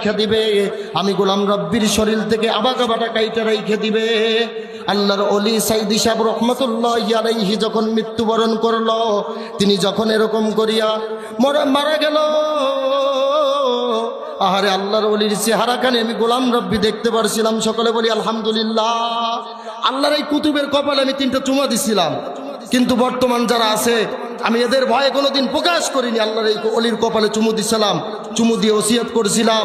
রেখে দিবে। আমি গোলাম রব্বির শরীর থেকে আবাকা বাটা কাইটা রেখে দিবে। আল্লাহর অলি সাইদি সাহেব রহমতুল্লাহ আলাইহি যখন মৃত্যুবরণ করল, তিনি যখন এরকম করিয়া মরা মারা গেল। আহারে আল্লাহর অলির চেহারা কানে আমি গোলাম রব্বি দেখতে পারছিলাম, সকলে বলি আলহামদুলিল্লাহ। আল্লাহর এই কুতুবের কপালে আমি তিনটা চুমা দিছিলাম। কিন্তু বর্তমান যারা আছে, আমি এদের ভয়ে কোনোদিন প্রকাশ করিনি। আল্লাহর এই অলির কপালে চুমু দিছিলাম, চুমু দিয়ে ওসিয়ত করেছিলাম।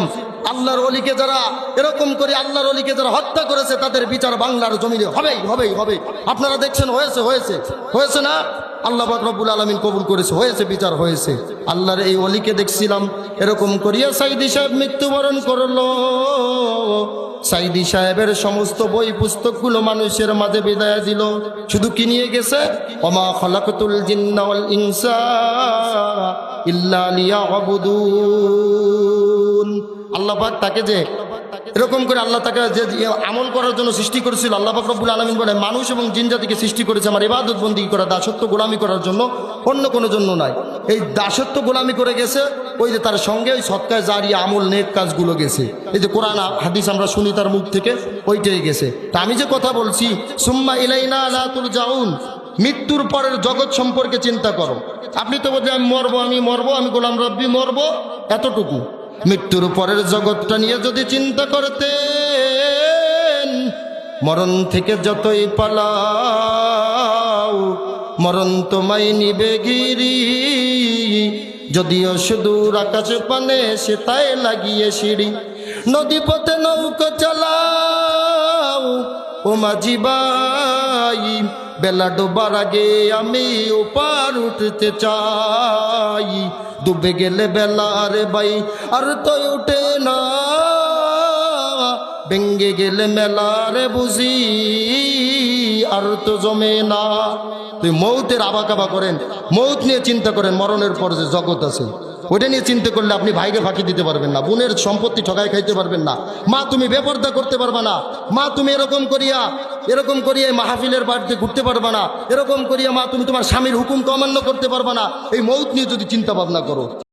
আল্লাহর অলিকে যারা এরকম করে আল্লাহর অলিকে যারা হত্যা করেছে, তাদের বিচার বাংলার জমিনে হবেই হবেই হবে আপনারা দেখছেন, হয়েছে হয়েছে। হয়েছে না? আল্লাহ রব্বুল আলমিন কবুল করেছে, হয়েছে, বিচার হয়েছে। আল্লাহর এই অলিকে দেখছিলাম, এরকম করিয়া সাইদি সাহেব মৃত্যুবরণ করল। সাইদি সাহেবের সমস্ত বই পুস্তকগুলো মানুষের মাঝে বিদায় দিল। শুধু কি নিয়ে গেছে? অমা খলাকতুল জিন্না ওয়াল ইনসা ইল্লা লিয়াবুদুন। আল্লাহ পাক তাকে যে এরকম করে আল্লাহ তাকে যে আমল করার জন্য সৃষ্টি করেছিল, আল্লাহ রব্বুল আলমিন বলে, মানুষ এবং জিন জাতিকে সৃষ্টি করেছে আমার ইবাদত বন্দি করা, দাসত্ব গোলামি করার জন্য, অন্য কোনো জন্য নাই। এই দাসত্ব গোলামি করে গেছে, ওই যে তার সঙ্গে ওই সৎকায় জারিয়া আমল নেক কাজগুলো গেছে। এই যে কোরআন হাদিস আমরা শুনি তার মুখ থেকে, ওইটাই গেছে। তা আমি যে কথা বলছি, সুম্মা ইলাইনা লা জাউন মৃত্যুর পরের জগৎ সম্পর্কে চিন্তা করো। আপনি তো বলছেন, আমি মরবো আমি মরবো, আমি গোলাম রব্বি মরবো? এতটুকু। মৃত্যুর পরের জগৎটা নিয়ে যদি চিন্তা করতেন, মরণ থেকে যতই পালাও, মরণ তোমায় নিবে গিরি। যদিও সুদূর আকাশ পানে সে তাই লাগিয়ে সিঁড়ি নদী পথে নৌকো চালাও, ও মাঝি বাই বেলা ডোবার আগে আমি ওপার উঠতে চাই। ডুবে গেলে বেলা রে ভাই, আর তো উঠে না। ভেঙ্গে গেলে মেলা রে বুঝি, আর তো জমে না। তুই মৌতের আবাকাবা করেন, মৌত নিয়ে চিন্তা করেন, মরণের পর যে জগৎ আছে ওটা নিয়ে চিন্তা করলে আপনি ভাইকে ফাঁকি দিতে পারবেন না, বোনের সম্পত্তি ঠকায় খাইতে পারবেন না। মা, তুমি বেপর্দা করতে পারবে না। মা, তুমি এরকম করিয়া এরকম করিয়ে মাহফিলের বাড়িতে ঘুরতে পারবা না। এরকম করিয়ে মা, তুমি তোমার স্বামীর হুকুমকে অমান্য করতে পারবা না। এই মৌত নিয়ে যদি চিন্তা ভাবনা করো।